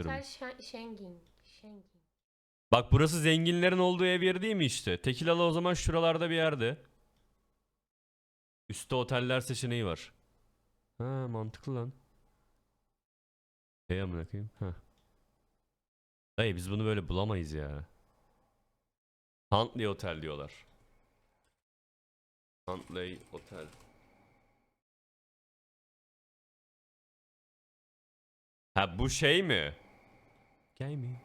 Otel. Şengin. Bak burası zenginlerin olduğu ev yeri değil mi işte? Tekilalı o zaman şuralarda bir yerde. Üstte oteller seçeneği var. Ha mantıklı lan. Hey amına koyayım. Ha. Dayı biz bunu böyle bulamayız ya. Huntley Otel diyorlar. Huntley Otel. Ha bu şey mi? Gaming.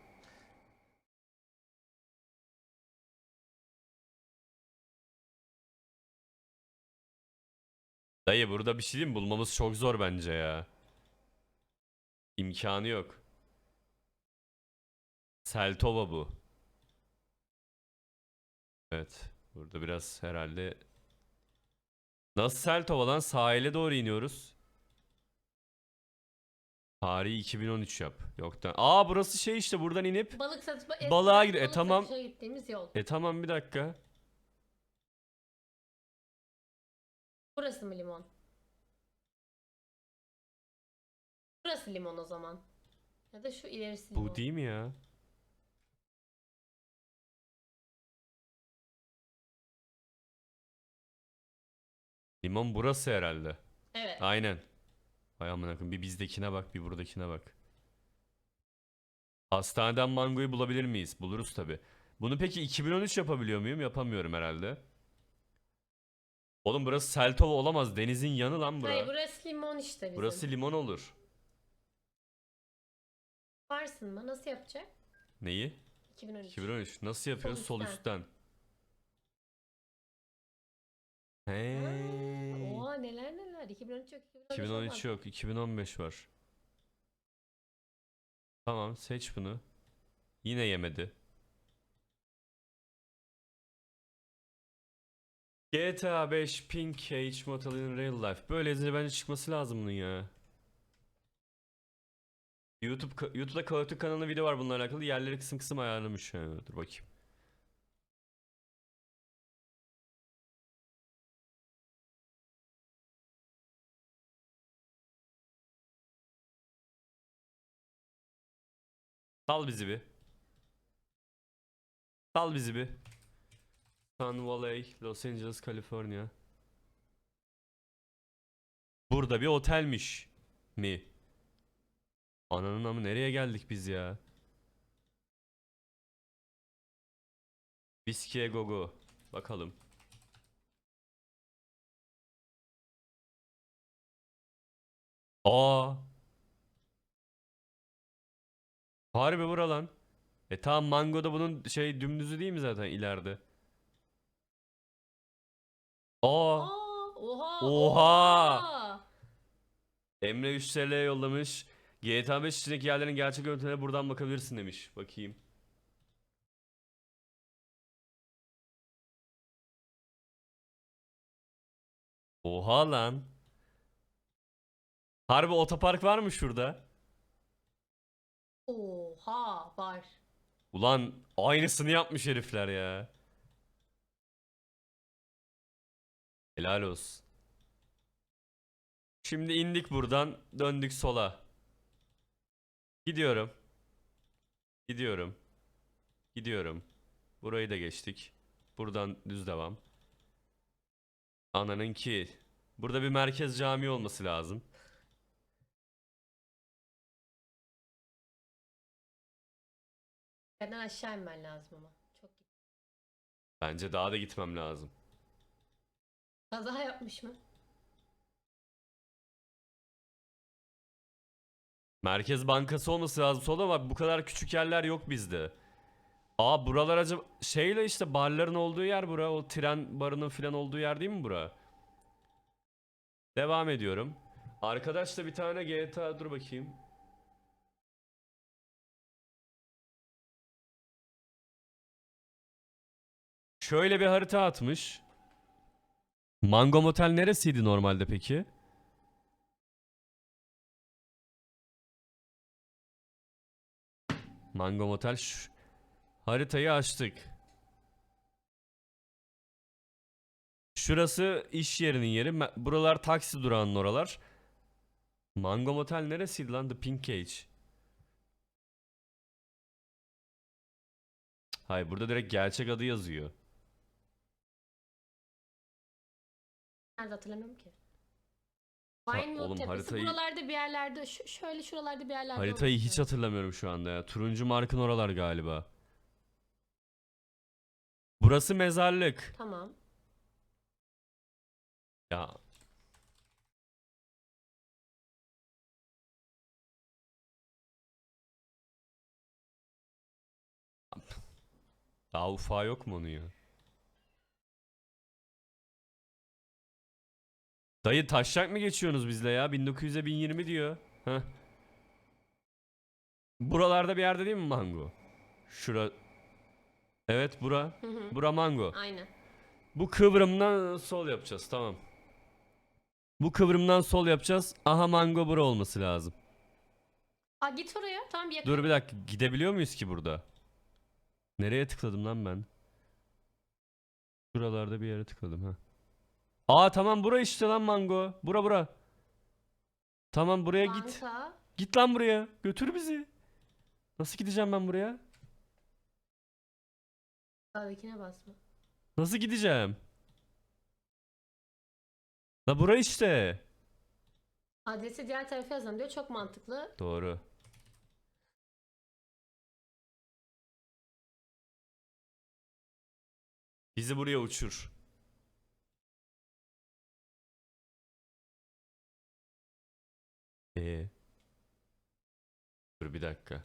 Dayı burada bir şey diyeyim? Bulmamız çok zor bence ya. İmkanı yok. Seltova bu. Evet. Burada biraz herhalde... Nasıl Seltova lan? Sahile doğru iniyoruz. Tarihi 2013 yap. Yoktan. Aa burası şey işte buradan inip. Balık satıp Balığa eskiden gidiyor. E, balık tamam. satışa gittiğimiz yol. E tamam bir dakika. Burası mı limon? Burası limon o zaman. Ya da şu ilerisi limon. Bu değil mi ya? Limon burası herhalde. Evet. Aynen. Vay amına koyayım. Bir bizdekine bak, bir buradakine bak. Hastaneden mangoyu bulabilir miyiz? Buluruz tabi. Bunu peki 2013 yapabiliyor muyum? Yapamıyorum herhalde. Oğlum burası Seltova olamaz. Denizin yanı lan bura. Hayır burası limon işte bizim. Burası limon olur. Varsın mı? Nasıl yapacak? Neyi? 2013. 2013. Nasıl yapıyoruz? Sol üstten. üstten. He. Neler neler. 2013 yok. 2013, 2013 olmaz. yok. 2015 var. Tamam seç bunu. Yine yemedi. GTA 5 Pink Cage Motel in Real Life. Böyle yazılı bence çıkması lazım bunun ya. YouTube YouTube'da Kaotik kanalında video var bununla alakalı. Yerleri kısım kısım ayarlamış. Ha, dur bakayım. Sal bizi bir. Sal bizi bir. Sun Valley, Los Angeles, California. Burada bir otelmiş mi? Ananın amı nereye geldik biz ya? Whiskey'e gogo. Bakalım. Aa. Harbi bura lan. E tamam Mango'da bunun şey dümdüzü değil mi zaten ileride? Aa. Aa, oha. Oha! Emre 3 TL yollamış. GTA 5 içindeki yerlerin gerçek görüntülerine buradan bakabilirsin demiş. Bakayım. Oha lan. Harbi otopark var mı şurada? Oha var. Ulan aynısını yapmış herifler ya. Helal olsun. Şimdi indik buradan döndük sola. Gidiyorum. Gidiyorum. Gidiyorum. Burayı da geçtik. Buradan düz devam. Ananın ki. Burada bir merkez cami olması lazım. Yerden aşağı inmen lazım ama. Çok git. Bence daha da gitmem lazım. Kaza yapmış mı? Merkez Bankası olması lazım. Sola bak bu kadar küçük yerler yok bizde. Aa buralar acaba şeyle işte barların olduğu yer bura. O tren barının filan olduğu yer değil mi bura? Devam ediyorum. Arkadaşla bir tane GTA dur bakayım. Şöyle bir harita atmış. Mango Motel neresiydi normalde peki? Mango Motel şu... Haritayı açtık. Şurası iş yerinin yeri. Buralar taksi durağının oralar. Mango Motel neresiydi lan? The Pink Cage. Hayır burada direkt gerçek adı yazıyor. Nerede hatırlamıyorum ki. Vinewood oğlum tepesi haritayı- buralarda bir yerlerde şu- şöyle şuralarda bir yerlerde Haritayı olması hiç lazım. hatırlamıyorum şu anda ya. Turuncu markın oralar galiba. Burası mezarlık. Tamam. Ya. Daha ufağı yok mu onun ya? Dayı taşak mı geçiyorsunuz bizle ya? 1900'e 1020 diyor. Heh. Buralarda bir yerde değil mi mango? Şura. Evet bura. Hı hı. Bura mango. Aynen. Bu kıvrımdan sol yapacağız tamam. Bu kıvrımdan sol yapacağız. Aha mango bura olması lazım. Aa git oraya. Tamam bir yakın. Dur bir dakika gidebiliyor muyuz ki burada? Nereye tıkladım lan ben? Şuralarda bir yere tıkladım ha. Aa tamam bura işte lan mango. Bura bura. Tamam buraya git. Git lan buraya. Götür bizi. Nasıl gideceğim ben buraya? Sağdakine basma. Nasıl gideceğim? La bura işte. Adresi diğer tarafa yazalım diyor. Çok mantıklı. Doğru. Bizi buraya uçur. Ee. Dur bir dakika.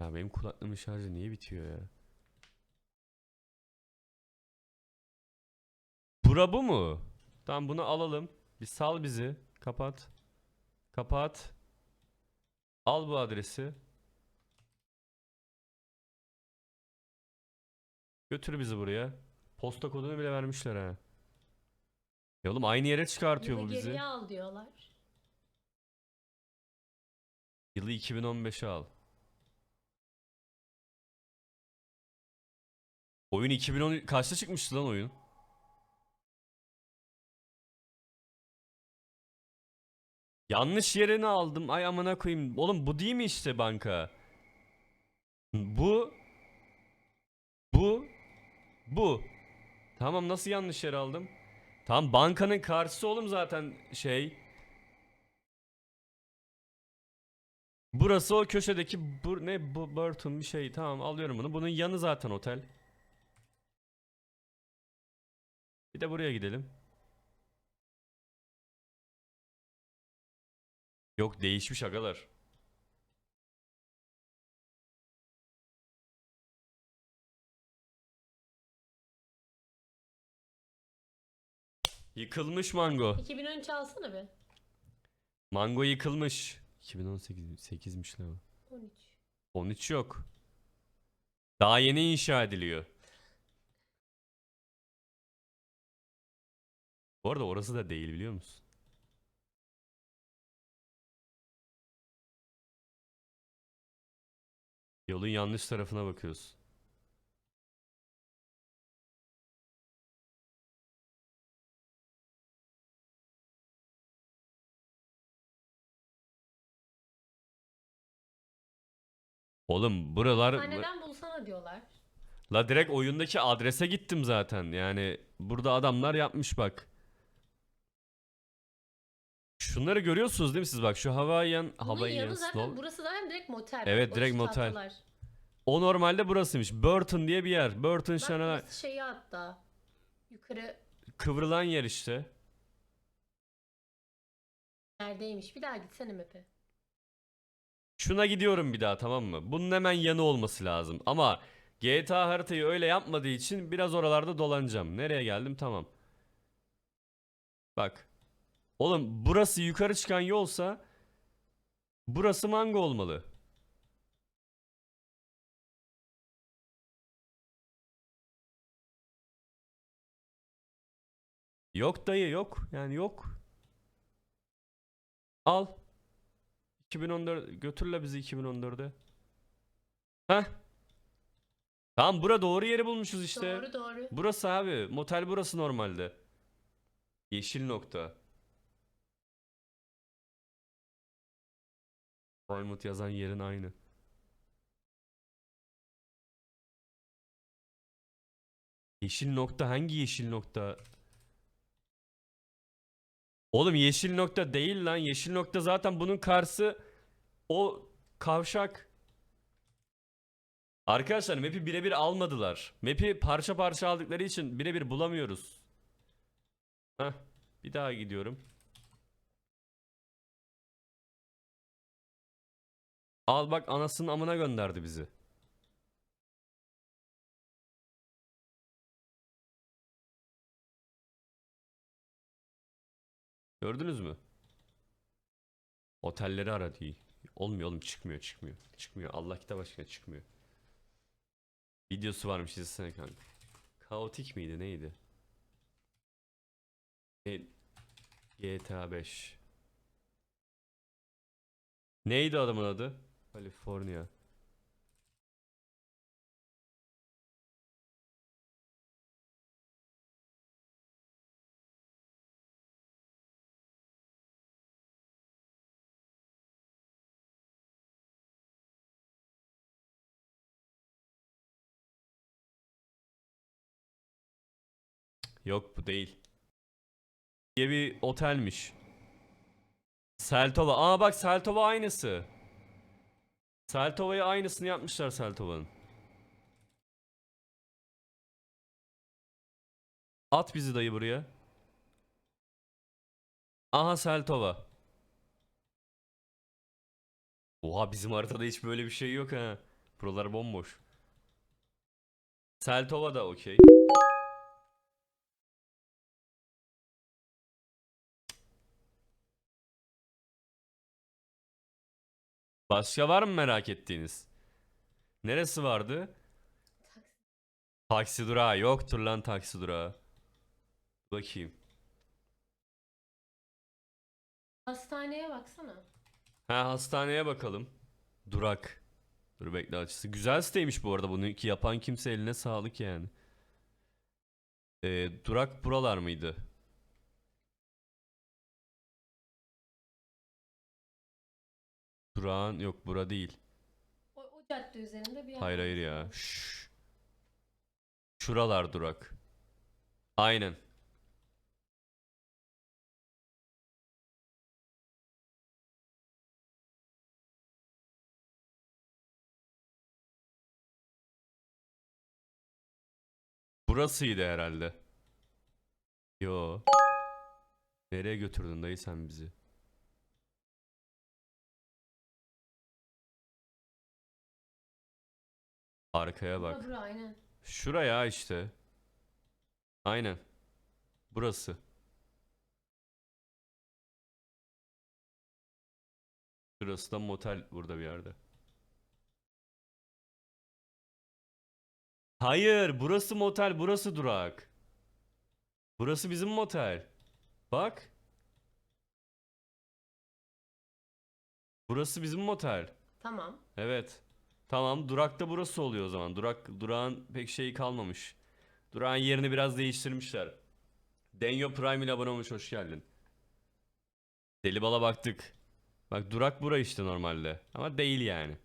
Ya benim kulaklığımın şarjı niye bitiyor ya? Bura bu mu? Tamam bunu alalım. Bir sal bizi. Kapat. Kapat. Al bu adresi. Götür bizi buraya. Posta kodunu bile vermişler ha. Ya oğlum aynı yere çıkartıyor Yılı bu bizi. geriye al diyorlar. Yılı 2015'e al. Oyun 2010 kaçta çıkmıştı lan oyun? Yanlış yerini aldım. Ay amına koyayım. Oğlum bu değil mi işte banka? Bu bu bu. Tamam nasıl yanlış yer aldım? Tamam bankanın karşısı oğlum zaten şey. Burası o köşedeki bu ne bu Burton bir şey. Tamam alıyorum bunu. Bunun yanı zaten otel. Bir de buraya gidelim. Yok değişmiş agalar. Yıkılmış mango. 2013 alsana be. Mango yıkılmış. 2018 8'miş lan o. 13. 13 yok. Daha yeni inşa ediliyor. Bu arada orası da değil biliyor musun? Yolun yanlış tarafına bakıyorsun. Oğlum buralar... Hastaneden bulsana diyorlar. La direkt oyundaki adrese gittim zaten. Yani burada adamlar yapmış bak. Şunları görüyorsunuz değil mi siz bak şu Hawaiian Bunun Hawaiian yanı zaten Snow. burası zaten direkt motel. Evet, O direkt şu motel. O normalde burasıymış. Burton diye bir yer. Burton Bak Şenay. burası şeyi hatta. Yukarı Kıvrılan yer işte. neredeymiş? Bir daha gitsene map'e. Şuna gidiyorum bir daha tamam mı? Bunun hemen yanı olması lazım. Ama GTA haritayı öyle yapmadığı için biraz oralarda dolanacağım. Nereye geldim? Tamam. Bak. Oğlum burası yukarı çıkan yolsa burası mango olmalı. Yok dayı yok. Yani yok. Al. 2014 götürle bizi 2014'e. Heh. Tamam bura doğru yeri bulmuşuz işte. Doğru doğru. Burası abi. Motel burası normalde. Yeşil nokta. Bournemouth yazan yerin aynı. Yeşil nokta hangi yeşil nokta? Oğlum yeşil nokta değil lan. Yeşil nokta zaten bunun karşısı o kavşak. Arkadaşlar map'i birebir almadılar. Map'i parça parça aldıkları için birebir bulamıyoruz. Heh, bir daha gidiyorum. Al bak anasının amına gönderdi bizi. Gördünüz mü? Otelleri ara değil. Olmuyor oğlum çıkmıyor çıkmıyor. Çıkmıyor. Allah kitap aşkına çıkmıyor. Videosu varmış izlesene kanka. Kaotik miydi neydi? Ne? GTA 5. Neydi adamın adı? California. Yok bu değil. diye bir otelmiş. Seltova. Aa bak Seltova aynısı. Seltova'ya aynısını yapmışlar Seltova'nın. At bizi dayı buraya. Aha Seltova. Oha bizim haritada hiç böyle bir şey yok ha. Buralar bomboş. Seltova da okey. Başka var mı merak ettiğiniz? Neresi vardı? Taksi durağı yoktur lan taksi durağı. Bakayım. Hastaneye baksana. Ha hastaneye bakalım. Durak. Dur bekle açısı. Güzel siteymiş bu arada bunu ki yapan kimse eline sağlık yani. Ee, durak buralar mıydı? Durağın yok bura değil. O, o cadde üzerinde bir yer. Hayır hayır ya. Şşş. Şuralar durak. Aynen. Burasıydı herhalde. Yo. Nereye götürdün dayı sen bizi? Arkaya bak. Bura aynen. Şuraya işte. Aynen. Burası. Şurası da motel burada bir yerde. Hayır, burası motel, burası durak. Burası bizim motel. Bak. Burası bizim motel. Tamam. Evet. Tamam durakta burası oluyor o zaman. Durak durağın pek şeyi kalmamış. Durağın yerini biraz değiştirmişler. Denyo Prime ile abone olmuş hoş geldin. Deli bala baktık. Bak durak bura işte normalde. Ama değil yani.